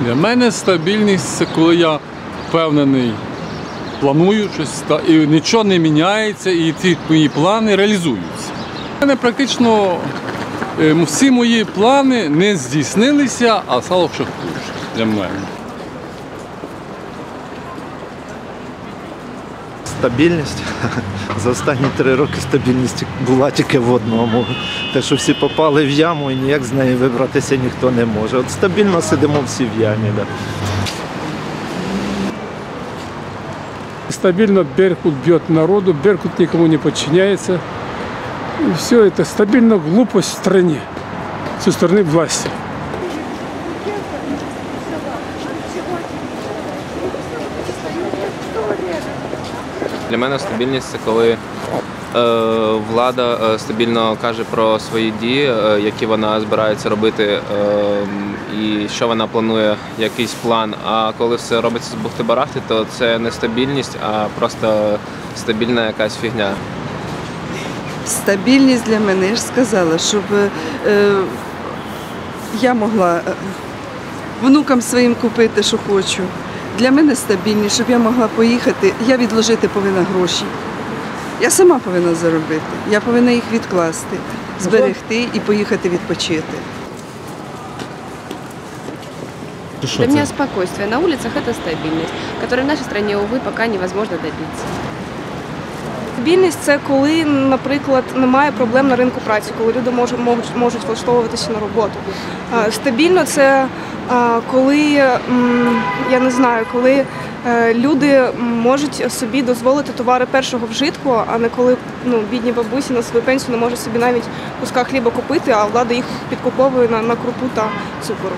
Для мене стабільність це коли я впевнений, планую щось і нічого не міняється, і ті мої плани реалізуються. У мене практично е, всі мої плани не здійснилися, а стало ще хуже для мене. Стабільність. За останні три роки стабільність була тільки в одному. Те, що всі попали в яму і ніяк з неї вибратися ніхто не може. От стабільно сидимо всі в ямі. Да. Стабильно Беркут бьет народу, Беркут никому не подчиняется. И все это стабильно глупость в стране со стороны власти. Для мене стабільність це коли е, влада е, стабільно каже про свої дії, е, які вона збирається робити, е, і що вона планує, якийсь план. А коли все робиться з бухти-барахти, то це не стабільність, а просто стабільна якась фігня. Стабільність для мене, я ж сказала, щоб е, я могла внукам своїм купити, що хочу. Для мене стабільність, щоб я могла поїхати, я відложити повинна гроші. Я сама повинна заробити. Я повинна їх відкласти, зберегти і поїхати відпочити. Для меня спокойствие на улицах – это стабильность, которой в нашей стране, увы, пока невозможно добиться. Стабільність це коли, наприклад, немає проблем на ринку праці, коли люди можуть можуть, можуть влаштовуватися на роботу. Стабільно це коли я не знаю, коли е, люди можуть собі дозволити товари першого вжитку, а не коли ну, бідні бабусі на свою пенсію не можуть собі навіть куска хліба купити, а влада їх підкуповує на, на крупу та цукор.